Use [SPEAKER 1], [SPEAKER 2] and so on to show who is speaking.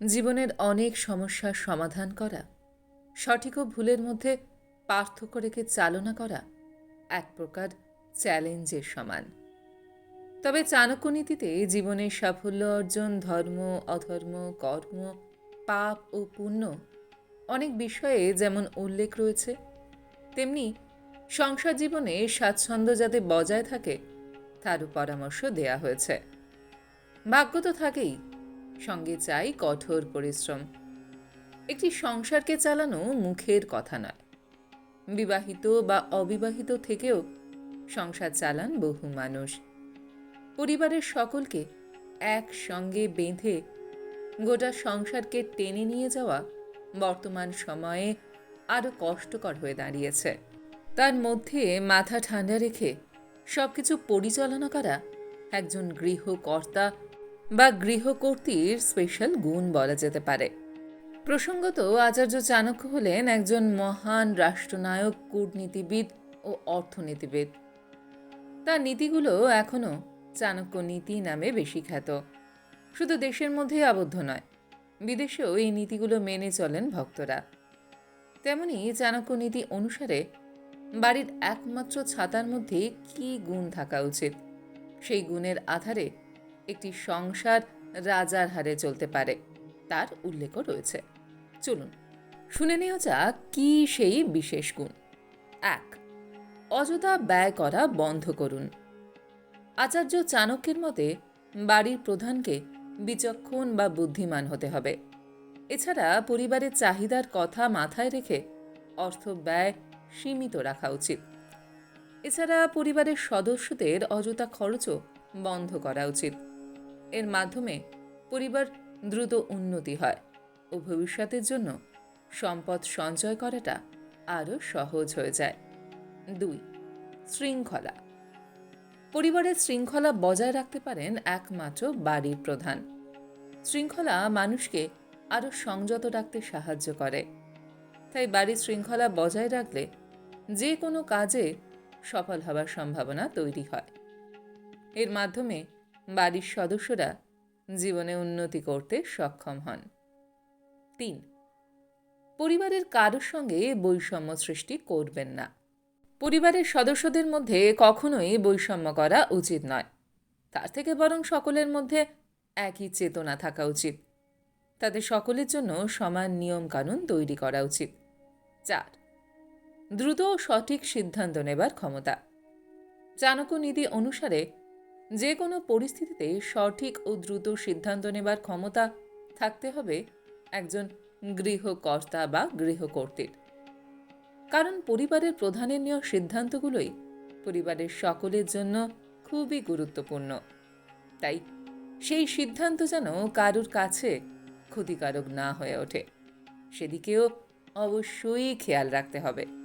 [SPEAKER 1] জীবনের অনেক সমস্যার সমাধান করা, সঠিক ও ভুলের মধ্যে পার্থক্য রেখে চালনা করা এক প্রকার চ্যালেঞ্জের সমান। তবে চাণক্যনীতিতে জীবনের সাফল্য অর্জন, ধর্ম, অধর্ম, কর্ম, পাপ ও পুণ্য অনেক বিষয়ে যেমন উল্লেখ রয়েছে, তেমনি সংসার জীবনে স্বাচ্ছন্দ্য যাতে বজায় থাকে, তারও পরামর্শ দেয়া হয়েছে। ভাগ্য তো থাকেই সঙ্গে চাই কঠোর পরিশ্রম। একটি সংসারকে চালানো মুখের কথা নয়। বিবাহিত বা অবিবাহিত থেকেও সংসার চালান বহু মানুষ। পরিবারের সকলকে একসঙ্গে বেঁধে গোটা সংসারকে টেনে নিয়ে যাওয়া বর্তমান সময়ে আরও কষ্টকর হয়ে দাঁড়িয়েছে। তার মধ্যে মাথা ঠান্ডা রেখে সবকিছু পরিচালনা করা একজন গৃহকর্তা বা গৃহকর্তীর স্পেশাল গুণ বলা যেতে পারে। প্রসঙ্গত, আচার্য চাণক্য হলেন একজন মহান রাষ্ট্রনায়ক, কূটনীতিবিদ ও অর্থনীতিবিদ। তার নীতিগুলো এখনও চাণক্য নীতি নামে বেশি খ্যাত। শুধু দেশের মধ্যেই আবদ্ধ নয়, বিদেশেও এই নীতিগুলো মেনে চলেন ভক্তরা। তেমনি চাণক্য নীতি অনুসারে বাড়ির একমাত্র ছাতার মধ্যে কী গুণ থাকা উচিত? সেই গুণের আধারে একটি সংসার রাজার হারে চলতে পারে। তার উল্লেখও রয়েছে। চলুন, শুনে নেওয়া যাক কি সেই বিশেষ গুণ। এক, অযথা ব্যয় করা বন্ধ করুন। আচার্য চাণক্যের মতে, বাড়ির প্রধানকে বিচক্ষণ বা বুদ্ধিমান হতে হবে। এছাড়া পরিবারের চাহিদার কথা মাথায় রেখে অর্থ ব্যয় সীমিত রাখা উচিত। এছাড়া পরিবারের সদস্যদের অযথা খরচও বন্ধ করা উচিত। এর মাধ্যমে পরিবার দ্রুত উন্নতি হয় ও ভবিষ্যতের জন্য সম্পদ সঞ্চয় করাটা আরও সহজ হয়ে যায়। দুই, শৃঙ্খলা। পরিবারের শৃঙ্খলা বজায় রাখতে পারেন একমাত্র বাড়ির প্রধান। শৃঙ্খলা মানুষকে আরও সংযত রাখতে সাহায্য করে। তাই বাড়ির শৃঙ্খলা বজায় রাখলে যে কোনো কাজে সফল হবার সম্ভাবনা তৈরি হয়। এর মাধ্যমে বাড়ির সদস্যরা জীবনে উন্নতি করতে সক্ষম হন। তিন, পরিবারের কারোর সঙ্গে বৈষম্য সৃষ্টি করবেন না। পরিবারের সদস্যদের মধ্যে কখনোই বৈষম্য করা উচিত নয়। তার থেকে বরং সকলের মধ্যে একই চেতনা থাকা উচিত। তাদের সকলের জন্য সমান নিয়মকানুন তৈরি করা উচিত। চার, দ্রুত ও সঠিক সিদ্ধান্ত নেবার ক্ষমতা। চাণক্য নীতি অনুসারে যে কোনো পরিস্থিতিতে সঠিক ও দ্রুত সিদ্ধান্ত নেবার ক্ষমতা থাকতে হবে একজন গৃহকর্তা বা গৃহকর্তীর কারণ পরিবারের প্রধানের নেওয়া সিদ্ধান্তগুলোই পরিবারের সকলের জন্য খুবই গুরুত্বপূর্ণ। তাই সেই সিদ্ধান্ত যেন কারুর কাছে ক্ষতিকারক না হয়ে ওঠে, সেদিকেও অবশ্যই খেয়াল রাখতে হবে।